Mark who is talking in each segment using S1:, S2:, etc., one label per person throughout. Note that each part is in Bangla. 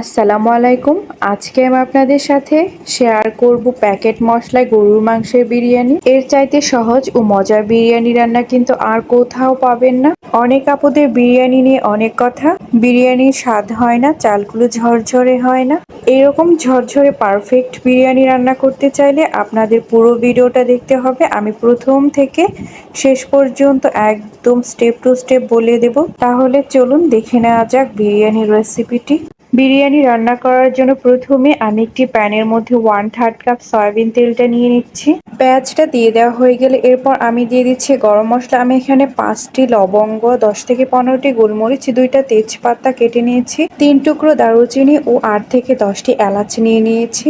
S1: আসসালামু আলাইকুম। আজকে আমি আপনাদের সাথে শেয়ার করব প্যাকেট মশলায় গরুর মাংসের বিরিয়ানি। এর চাইতে সহজ ও মজার বিরিয়ানি রান্না কিন্তু আর কোথাও পাবেন না। অনেক আপুদের বিরিয়ানি নিয়ে অনেক কথা। বিরিয়ানির স্বাদ হয় না, চালগুলো ঝরঝরে হয় না। এরকম ঝরঝরে পারফেক্ট বিরিয়ানি রান্না করতে চাইলে আপনাদের পুরো ভিডিওটা দেখতে হবে। আমি প্রথম থেকে শেষ পর্যন্ত একদম স্টেপ টু স্টেপ বলে দেব। তাহলে চলুন দেখে নেওয়া যাক বিরিয়ানির রেসিপিটি বিরিয়ানি রান্না করার জন্য প্রথমে আমি একটি প্যানের মধ্যে ওয়ান থার্ড কাপ সয়াবিন তেলটা নিয়ে নিচ্ছি। পেঁয়াজটা দিয়ে দেওয়া হয়ে গেলে এরপর আমি দিয়ে দিচ্ছি গরম মশলা। আমি এখানে পাঁচটি লবঙ্গ, দশ থেকে পনেরোটি গোলমরিচ, দুইটা তেজপাতা কেটে নিয়েছি, তিন টুকরো দারুচিনি ও আট থেকে দশটি এলাচ নিয়ে নিয়েছি।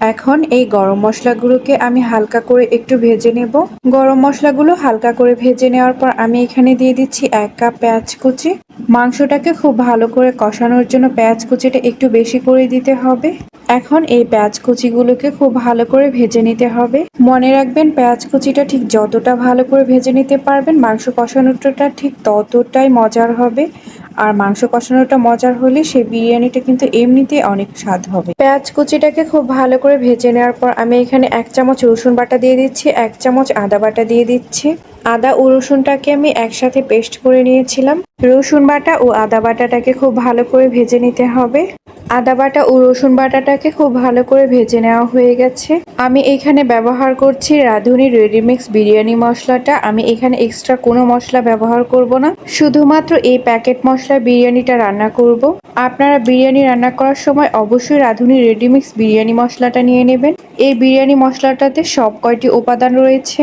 S1: এখন এই গরম মশলাগুলোকে আমি হালকা করে একটু ভেজে নেব। গরম মশলাগুলো হালকা করে ভেজে নেওয়ার পর আমি এখানে দিয়ে দিচ্ছি এক কাপ পেঁয়াজ কুচি। মাংসটাকে খুব ভালো করে কষানোর জন্য পেঁয়াজ কুচিটা একটু বেশি করে দিতে হবে। এখন এই পেঁয়াজ কুচিগুলোকে খুব ভালো করে ভেজে নিতে হবে। মনে রাখবেন, পেঁয়াজ কুচিটা ঠিক যতটা ভালো করে ভেজে নিতে পারবেন, মাংস কষানোটা ঠিক ততটাই মজার হবে। আর মাংস কষানোটা মজার হলে সেই বিরিয়ানিটা কিন্তু এমনিতেই অনেক স্বাদ হবে। পেঁয়াজ কুচিটাকে খুব ভালো করে ভেজে নেওয়ার পর আমি এখানে এক চামচ রসুন বাটা দিয়ে দিচ্ছি, এক চামচ আদা বাটা দিয়ে দিচ্ছি। আদা ও রসুনটাকে আমি একসাথে পেস্ট করে নিয়েছিলাম। রসুন বাটা ও আদা বাটাটাকে খুব ভালো করে ভেজে নিতে হবে। আদা বাটা ও রসুন বাটাটাকে খুব ভালো করে ভেজে নেওয়া হয়ে গেছে। আমি এখানে ব্যবহার করছি রাঁধুনি রেডিমিক্স বিরিয়ানি মশলাটা। আমি এখানে এক্সট্রা কোনো মশলা ব্যবহার করব না। শুধুমাত্র এই প্যাকেট মশলা বিরিয়ানিটা রান্না করব। আপনারা বিরিয়ানি রান্না করার সময় অবশ্যই রাঁধুনি রেডিমিক্স বিরিয়ানি মশলাটা নিয়ে নেবেন। এই বিরিয়ানি মশলাটাতে সব কয়টি উপাদান রয়েছে।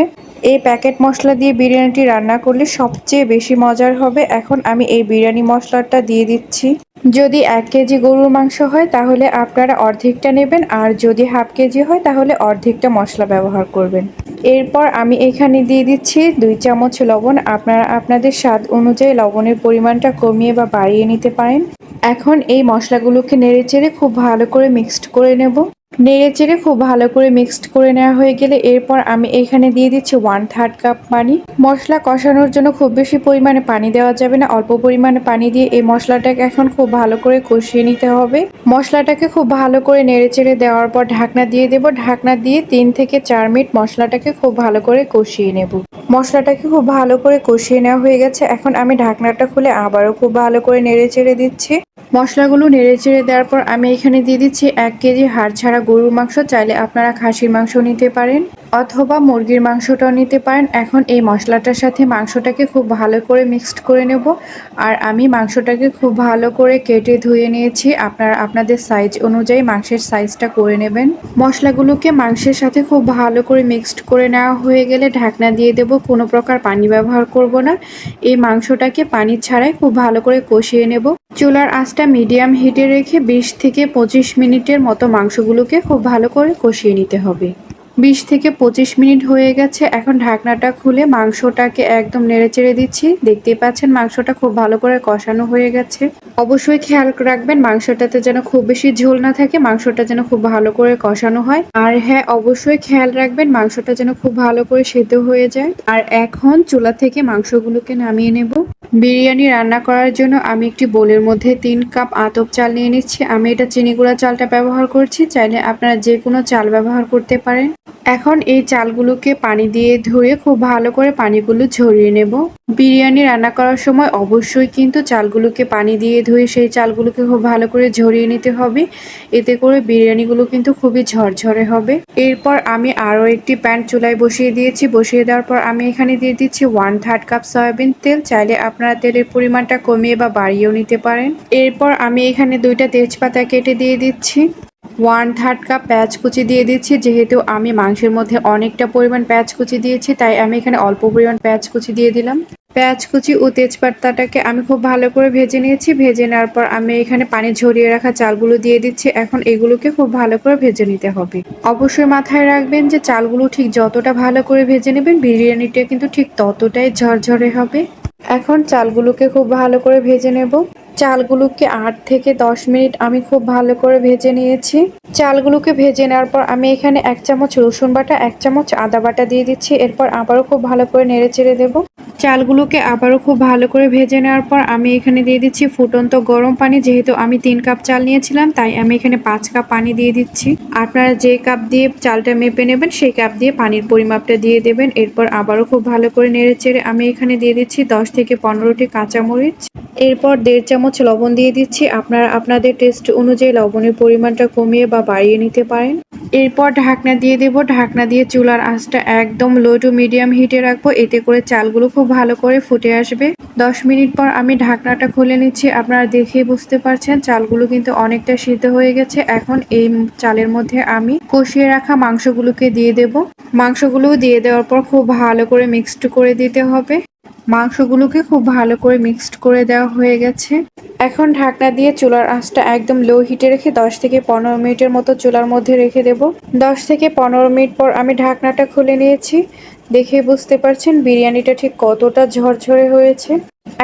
S1: এই প্যাকেট মশলা দিয়ে বিরিয়ানিটি রান্না করলে সবচেয়ে বেশি মজার হবে। এখন আমি এই বিরিয়ানি মশলাটা দিয়ে দিচ্ছি। যদি এক কেজি গরুর মাংস হয়, তাহলে আপনারা অর্ধেকটা নেবেন। আর যদি হাফ কেজি হয়, তাহলে অর্ধেকটা মশলা ব্যবহার করবেন। এরপর আমি এখানে দিয়ে দিচ্ছি দুই চামচ লবণ। আপনারা আপনাদের স্বাদ অনুযায়ী লবণের পরিমাণটা কমিয়ে বা বাড়িয়ে নিতে পারেন। এখন এই মশলাগুলোকে নেড়ে চেড়ে খুব ভালো করে মিক্সড করে নেব। নেড়ে চেড়ে খুব ভালো করে মিক্সড করে নেওয়া হয়ে গেলে এরপর আমি এখানে দিয়ে দিচ্ছি ওয়ান থার্ড কাপ পানি। মশলা কষানোর জন্য খুব বেশি পরিমাণে পানি দেওয়া যাবে না, অল্প পরিমাণে পানি দিয়ে এই মশলাটাকে এখন খুব ভালো করে কষিয়ে নিতে হবে। মশলাটাকে খুব ভালো করে নেড়ে চেড়ে দেওয়ার পর ঢাকনা দিয়ে দেব। ঢাকনা দিয়ে তিন থেকে চার মিনিট মশলাটাকে খুব ভালো করে কষিয়ে নেব। মশলাটাকে খুব ভালো করে কষিয়ে নেওয়া হয়ে গেছে। এখন আমি ঢাকনাটা খুলে আবারও খুব ভালো করে নেড়ে চেড়ে দিচ্ছি। মশলাগুলো নেড়ে চেড়ে দেওয়ার পর আমি এখানে দিয়ে দিচ্ছি এক কেজি হাড় ছাড়া গরুর মাংস। চাইলে আপনারা খাসির মাংস নিতে পারেন অথবা মুরগির মাংসটাও নিতে পারেন। এখন এই মশলাটার সাথে মাংসটাকে খুব ভালো করে মিক্সড করে নেব। আর আমি মাংসটাকে খুব ভালো করে কেটে ধুয়ে নিয়েছি। আপনারা আপনাদের সাইজ অনুযায়ী মাংসের সাইজটা করে নেবেন। মশলাগুলোকে মাংসের সাথে খুব ভালো করে মিক্সড করে নেওয়া হয়ে গেলে ঢাকনা দিয়ে দেব। কোনো প্রকার পানি ব্যবহার করব না। এই মাংসটাকে পানি ছাড়াই খুব ভালো করে কষিয়ে নেব। চুলার আঁচটা মিডিয়াম হিটে রেখে বিশ থেকে পঁচিশ মিনিটের মতো মাংসগুলোকে খুব ভালো করে কষিয়ে নিতে হবে। বিশ থেকে পঁচিশ মিনিট হয়ে গেছে। এখন ঢাকনাটা খুলে মাংসটাকে একদম নেড়ে চেড়ে দিচ্ছি। দেখতেই পাচ্ছেন মাংসটা খুব ভালো করে কষানো হয়ে গেছে। অবশ্যই খেয়াল রাখবেন মাংসটাতে যেন খুব বেশি ঝোল না থাকে, মাংসটা যেন খুব ভালো করে কষানো হয়। আর হ্যাঁ অবশ্যই খেয়াল রাখবেন মাংসটা যেন খুব ভালো করে সেদ্ধ হয়ে যায়। আর এখন চুলা থেকে মাংসগুলোকে নামিয়ে নেব। বিরিয়ানি রান্না করার জন্য আমি একটি বোলের মধ্যে তিন কাপ আতপ চাল নিয়ে নিচ্ছি। আমি এটা চিনি গুঁড়া চালটা ব্যবহার করছি। চাইলে আপনারা যে কোনো চাল ব্যবহার করতে পারেন। এখন এই চালগুলোকে পানি দিয়ে ধুয়ে খুব ভালো করে পানিগুলো ঝরিয়ে নেব। বিরিয়ানি রান্না করার সময় অবশ্যই কিন্তু চালগুলোকে পানি দিয়ে ধুয়ে সেই চালগুলোকে খুব ভালো করে ঝরিয়ে নিতে হবে। এতে করে বিরিয়ানিগুলো কিন্তু খুবই ঝরঝরে হবে। এরপর আমি আরও একটি প্যান চুলায় বসিয়ে দিয়েছি। বসিয়ে দেওয়ার পর আমি এখানে দিয়ে দিচ্ছি ওয়ান থার্ড কাপ সয়াবিন তেল। চাইলে আপনারা তেলের পরিমাণটা কমিয়ে বা বাড়িয়েও নিতে পারেন। এরপর আমি এখানে দুইটা তেজপাতা কেটে দিয়ে দিচ্ছি। ওয়ান থার্ড কাপ পেঁয়াজ কুচি দিয়ে দিচ্ছি। যেহেতু আমি মাংসের মধ্যে অনেকটা পরিমাণ পেঁয়াজ কুচি দিয়েছি, তাই আমি এখানে অল্প পরিমাণ পেঁয়াজ কুচি দিয়ে দিলাম। পেঁয়াজ কুচি ও তেজপাতাটাকে আমি খুব ভালো করে ভেজে নিয়েছি। ভেজে নেওয়ার পর আমি এখানে পানি ঝরিয়ে রাখা চালগুলো দিয়ে দিচ্ছি। এখন এগুলোকে খুব ভালো করে ভেজে নিতে হবে। অবশ্যই মাথায় রাখবেন যে চালগুলো ঠিক যতটা ভালো করে ভেজে নেবেন, বিরিয়ানিটা কিন্তু ঠিক ততটাই ঝরঝরে হবে। এখন চালগুলোকে খুব ভালো করে ভেজে নেব। চালগুলোকে আট থেকে দশ মিনিট আমি খুব ভালো করে ভেজে নিয়েছি। চালগুলোকে ভেজে নেওয়ার পর আমি এখানে এক চামচ রসুন বাটা, এক চামচ আদা বাটা দিয়ে দিচ্ছি। এরপর আবারও খুব ভালো করে নেড়ে চেড়ে দেবো। চালগুলোকে আবারও খুব ভালো করে ভেজে নেওয়ার পর আমি এখানে দিয়ে দিচ্ছি ফুটন্ত গরম পানি। যেহেতু আমি তিন কাপ চাল নিয়েছিলাম, তাই আমি এখানে পাঁচ কাপ পানি দিয়ে দিচ্ছি। আপনারা যে কাপ দিয়ে চালটা মেপে নেবেন, সেই কাপ দিয়ে পানির পরিমাপটা দিয়ে দেবেন। এরপর আবারও খুব ভালো করে নেড়ে চেড়ে আমি এখানে দিয়ে দিচ্ছি দশ থেকে পনেরোটি কাঁচামরিচ। এরপর দেড় চামচ লবণ দিয়ে দিচ্ছি। আপনারা আপনাদের টেস্ট অনুযায়ী লবণের পরিমাণটা কমিয়ে বা বাড়িয়ে নিতে পারেন। এরপর ঢাকনা দিয়ে দেব। ঢাকনা দিয়ে চুলার আঁচটা একদম লো টু মিডিয়াম হিটে রাখব। এতে করে চালগুলো খুব ভালো করে ফুটে আসবে। দশ মিনিট পর আমি ঢাকনাটা খুলে নিচ্ছি। আপনারা দেখেই বুঝতে পারছেন, চালগুলো কিন্তু অনেকটা সিদ্ধ হয়ে গেছে। এখন এই চালের মধ্যে আমি কষিয়ে রাখা মাংসগুলোকে দিয়ে দেব। মাংসগুলো দিয়ে দেওয়ার পর খুব ভালো করে মিক্সড করে দিতে হবে। মাংসগুলোকে খুব ভালো করে মিক্সড করে দেওয়া হয়ে গেছে। এখন ঢাকনা দিয়ে চুলার আঁচটা একদম লো হিটে রেখে দশ থেকে পনেরো মিনিটের মতো চুলার মধ্যে রেখে দেব। দশ থেকে পনেরো মিনিট পর আমি ঢাকনাটা খুলে নিয়েছি। দেখে বুঝতে পারছেন বিরিয়ানিটা ঠিক কতটা ঝরঝরে হয়েছে।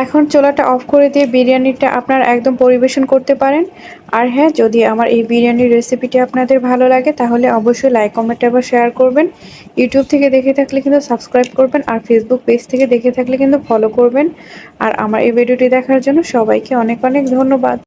S1: এখন চোলাটা অফ করে দিয়ে বিরিয়ানিটা আপনার একদম পরিবেশন করতে পারেন। আর হ্যাঁ যদি আমার এই বিরিয়ানির রেসিপিটি আপনাদের ভালো লাগে, তাহলে অবশ্যই লাইক কমেন্ট এবং শেয়ার করবেন। ইউটিউব থেকে দেখে থাকলে কিন্তু সাবস্ক্রাইব করবেন, আর ফেসবুক পেজ থেকে দেখে থাকলে কিন্তু ফলো করবেন। আর আমার এই ভিডিওটি দেখার জন্য সবাইকে অনেক অনেক ধন্যবাদ।